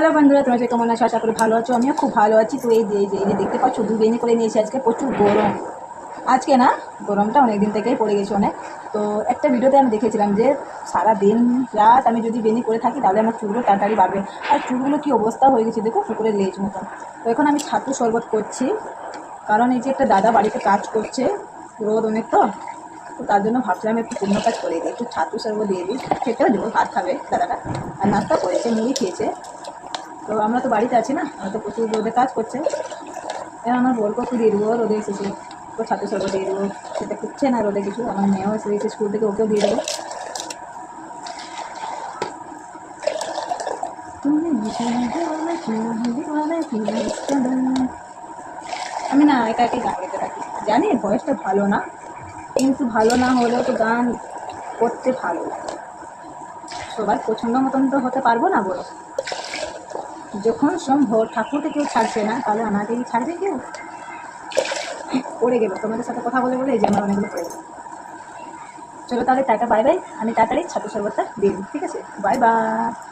Hello বন্ধুরা, তোমার যে কেমন আছো? আশা করি ভালো আছো। আমিও খুব ভালো আছি। তো এই যে এই যে দেখতে পাচ্ছ দু বেনি করে নিয়েছি আজকে প্রচুর গরম। আজকে না, গরমটা অনেক দিন থেকেই পড়ে গেছে অনেক। তো একটা ভিডিওতে আমি দেখেছিলাম যে সারা দিন রাত আমি যদি বেনি করে থাকি, তাহলে আমার চুলগুলো তাড়াতাড়ি বাড়বে। আর চুলগুলো কি অবস্থা হয়ে গেছে দেখো পুকুরের লেজ মতন। তো এখন আমি ছাতু শরবত করছি। কারণ এই যে একটা দাদা বাড়িতে কাজ করছে, রোদ অনেক তো। তো তার জন্য ভাবছিলাম একটু পূর্ণ কাজ করে দিই। একটু ছাতু শরবত দিয়ে দিই। খেতেও দেবো, ভাত খাবে দাদাটা। আর নাস্তা করেছে, মুড়ি খেয়েছে। তো আমরা তো বাড়িতে আছি না, আমরা তো প্রচুর রোদে কাজ করছে। এবার আমার বলব একটু দিয়ে দেবো, রোদে এসেছে। ওর ছাত্র সর্ব দিয়ে দেবো। সেটা খুঁজছে না রোদে কিছু, আমার মেয়েও এসে গেছে স্কুল থেকে, ওকেও দিয়ে দেবো। আমি না একা একাই গান গেতে থাকি। জানি ভয়েসটা ভালো না, কিন্তু ভালো না হলেও তো গান করতে ভালো লাগে। সবার পছন্দ মতন তো হতে পারব না বলো। যখন সম্ভব ঠাকুরকে কেউ ছাড়ছে না, তাহলে কি ছাড়বে কেউ? পড়ে গেলো, তোমাদের সাথে কথা বলে বলে এই যে আমার অনেকগুলো পড়ে গেলো। চলো তাহলে টাটা, বাই বাই। আমি তাড়াতাড়ি ছাত্র সর্বতা দিই, ঠিক আছে? Bye bye.